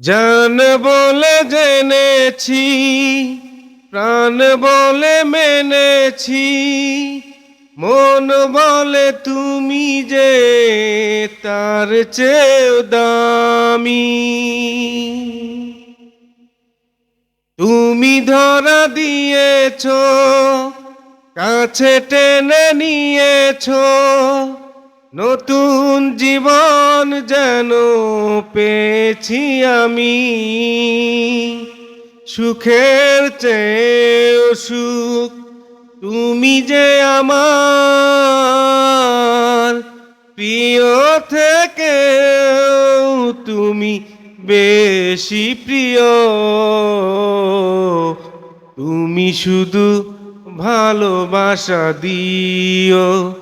জান বলে জেনেছি, প্রাণ বলে মেনেছি, মন বলে তুমি যে তার চেয়েও দামি। তুমি ধরা দিয়েছ, কাছে টেনে নিয়েছ নতুন জীবন যেন পেয়েছি আমি। সুখের চেয়েও সুখ তুমি যে আমার। প্রিয় থেকে তুমি বেশি প্রিয়। তুমি শুধু ভালোবাসা দিও।